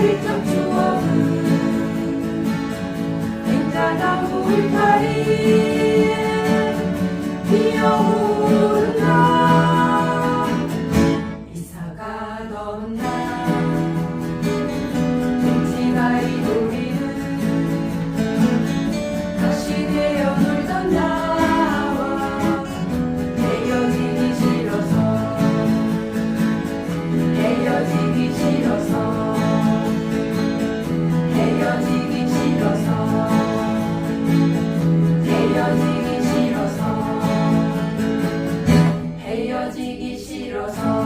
일정 추억은 행자나무 울타리에 피어온다 이사가 넌 날. 떨어지기 싫어서.